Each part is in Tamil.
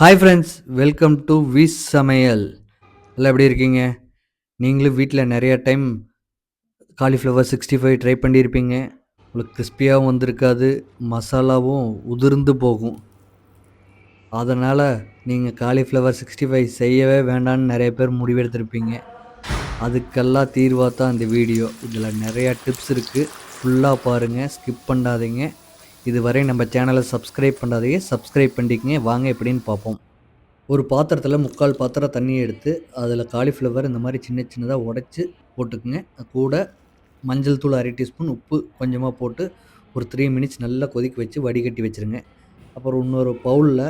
Hi friends welcome to V சமையல் எல்லாம் எப்படி இருக்கீங்க? நீங்களும் வீட்டில் நிறையா time cauliflower sixty five try பண்ணியிருப்பீங்க. உங்களுக்கு கிறிஸ்பியாகவும் வந்திருக்காது மசாலாவும் உதிர்ந்து போகும். அதனால் நீங்கள் காலிஃப்ளவர் சிக்ஸ்டி ஃபைவ் செய்யவே வேண்டாம்னு நிறைய பேர் முடிவெடுத்திருப்பீங்க. அதுக்கெல்லாம் தீர்வாக தான் இந்த வீடியோ இதில் நிறையா டிப்ஸ் இருக்குது ஃபுல்லாக பாருங்கள் ஸ்கிப் பண்ணாதீங்க. இதுவரை நம்ம சேனலை சப்ஸ்கிரைப் பண்ணாதையே சப்ஸ்கிரைப் பண்ணிக்கங்க. வாங்க எப்படின்னு பார்ப்போம். ஒரு பாத்திரத்தில் முக்கால் பாத்திரம் தண்ணி எடுத்து அதில் காலிஃப்ளவர் இந்த மாதிரி சின்ன சின்னதாக உடச்சி போட்டுக்குங்க. கூட மஞ்சள் தூள் அரை டீஸ்பூன் உப்பு கொஞ்சமாக போட்டு ஒரு த்ரீ மினிட்ஸ் நல்லா கொதிக்க வச்சு வடிகட்டி வச்சுருங்க. அப்புறம் இன்னொரு பவுலில்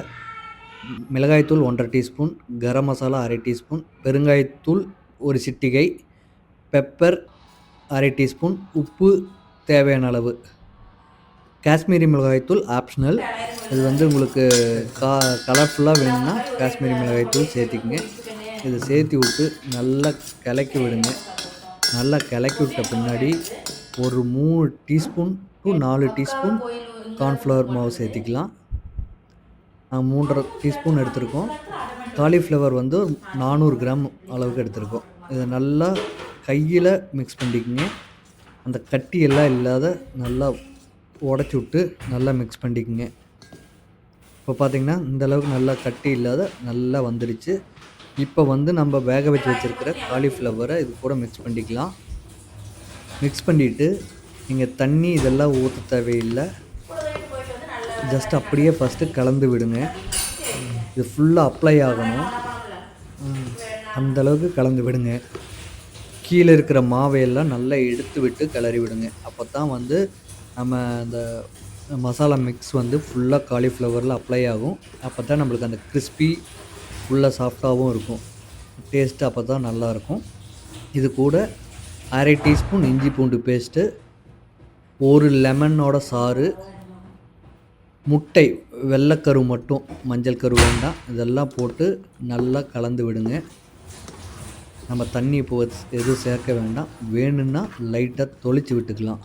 மிளகாய்த்தூள் ஒன்றரை டீஸ்பூன் கரம் மசாலா அரை டீஸ்பூன் பெருங்காயத்தூள் ஒரு சிட்டிகை பெப்பர் அரை டீஸ்பூன் உப்பு தேவையான அளவு. காஷ்மீரி மிளகாய்த்தூள் ஆப்ஷனல் இது வந்து உங்களுக்கு கா கலர்ஃபுல்லாக வேணும்னா காஷ்மீரி மிளகாய்த்தூள் சேர்த்திக்கங்க. இதை சேர்த்தி விட்டு நல்லா கிளக்கி விடுங்க. நல்லா கிளக்கி விட்ட பின்னாடி ஒரு மூணு டீஸ்பூன் டு நாலு டீஸ்பூன் கார்ன்ஃப்ளவர் மாவு சேர்த்திக்கலாம். நான் மூன்றரை டீஸ்பூன் எடுத்திருக்கோம். காலிஃப்ளவர் வந்து நானூறு கிராம் அளவுக்கு எடுத்திருக்கோம். இதை நல்லா கையில் மிக்ஸ் பண்ணிக்கோங்க. அந்த கட்டி எல்லாம் இல்லாத நல்லா உடச்சி விட்டு நல்லா மிக்ஸ் பண்ணிக்கோங்க. இப்போ பார்த்திங்கன்னா இந்தளவுக்கு நல்லா கட்டி இல்லாத நல்லா வந்துடுச்சு இப்போ வந்து நம்ம வேக வச்சு வச்சுருக்கிற காலிஃப்ளவரை இது கூட மிக்ஸ் பண்ணிக்கலாம். மிக்ஸ் பண்ணிவிட்டு நீங்கள் தண்ணி இதெல்லாம் ஊற்ற தேவையில்லை. ஜஸ்ட் அப்படியே ஃபஸ்ட்டு கலந்து விடுங்க. இது ஃபுல்லாக அப்ளை ஆகணும். அந்தளவுக்கு கலந்து விடுங்க. கீழே இருக்கிற மாவையெல்லாம் நல்லா எடுத்து விட்டு கிளறி விடுங்க. அப்போ தான் வந்து நம்ம அந்த மசாலா மிக்ஸ் வந்து ஃபுல்லாக காலிஃப்ளவரில் அப்ளை ஆகும். அப்போ தான் நம்மளுக்கு அந்த கிறிஸ்பி ஃபுல்லாக சாஃப்டாகவும் இருக்கும். டேஸ்ட்டு அப்போ தான் நல்லாயிருக்கும் இது கூட அரை டீஸ்பூன் இஞ்சி பூண்டு பேஸ்ட்டு ஒரு லெமனோட சாறு முட்டை வெள்ளைக்கரு மட்டும் மஞ்சள் கரு வேண்டாம். இதெல்லாம் போட்டு நல்லா கலந்து விடுங்க. நம்ம தண்ணி இப்போ எதுவும் சேர்க்க வேண்டாம். வேணும்னா லைட்டாக தொளிச்சு விட்டுக்கலாம்.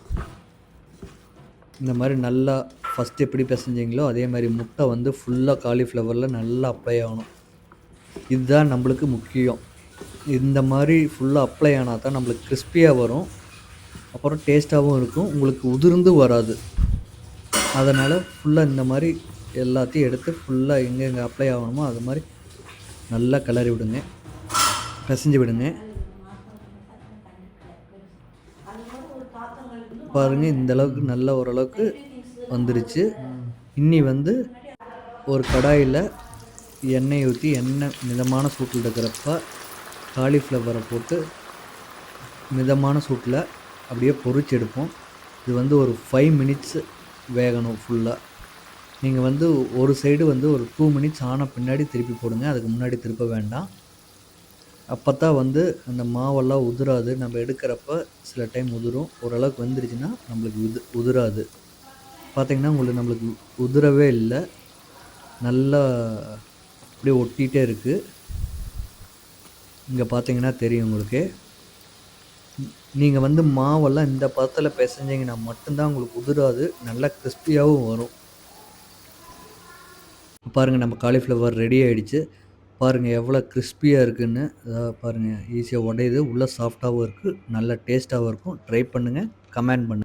இந்த மாதிரி நல்லா ஃபஸ்ட்டு எப்படி பிசைஞ்சிங்களோ அதே மாதிரி முட்டை வந்து ஃபுல்லாக காலிஃப்ளவரில் நல்லா அப்ளை ஆகணும். இதுதான் நம்மளுக்கு முக்கியம். இந்த மாதிரி ஃபுல்லாக அப்ளை ஆனால் தான் நம்மளுக்கு கிறிஸ்பியாக வரும். அப்புறம் டேஸ்ட்டாகவும் இருக்கும். உங்களுக்கு உதிர்ந்து வராது. அதனால் ஃபுல்லாக இந்த மாதிரி எல்லாத்தையும் எடுத்து ஃபுல்லாக எங்கெங்கே அப்ளை ஆகணுமோ அது மாதிரி நல்லா கிளறி விடுங்க. பிசைஞ்சு விடுங்க. பாருங்கள் இந்த அளவுக்கு நல்ல ஓரளவுக்கு வந்துருச்சு. இன்னி வந்து ஒரு கடாயில் எண்ணெய் ஊற்றி எண்ணெய் மிதமான சூட்டில் இருக்கிறப்ப காலிஃப்ளவரை போட்டு மிதமான சூட்டில் அப்படியே பொறிச்சு எடுப்போம். இது வந்து ஒரு ஃபைவ் மினிட்ஸ் வேகணும் ஃபுல்லாக நீங்கள் வந்து ஒரு சைடு வந்து ஒரு டூ மினிட்ஸ் ஆன பின்னாடி திருப்பி போடுங்க. அதுக்கு முன்னாடி திருப்ப வேண்டாம். அப்போ தான் வந்து அந்த மாவெல்லாம் உதிராது. நம்ம எடுக்கிறப்ப சில டைம் உதிரும். ஓரளவுக்கு வந்துருச்சுன்னா நம்மளுக்கு உது உதிராது. பார்த்திங்கன்னா உங்களுக்கு நம்மளுக்கு உதிரவே இல்லை. நல்லா அப்படியே ஒட்டிகிட்டே இருக்குது இங்கே பார்த்தீங்கன்னா தெரியும் உங்களுக்கு. நீங்கள் வந்து மாவெல்லாம் இந்த பதத்தில் பிசைஞ்சிங்கன்னா மட்டும்தான் உங்களுக்கு உதிராது. நல்லா கிறிஸ்பியாகவும் வரும். பாருங்கள் நம்ம காலிஃப்ளவர் ரெடி ஆகிடுச்சு பாருங்கள் எவ்வளோ கிறிஸ்பியாக இருக்குதுன்னு அதாவது பாருங்கள் ஈஸியாக உடையுது. உள்ளே சாஃப்டாகவும் இருக்குது நல்ல டேஸ்ட்டாகவும் இருக்கும். ட்ரை பண்ணுங்கள் கமெண்ட் பண்ணுங்கள்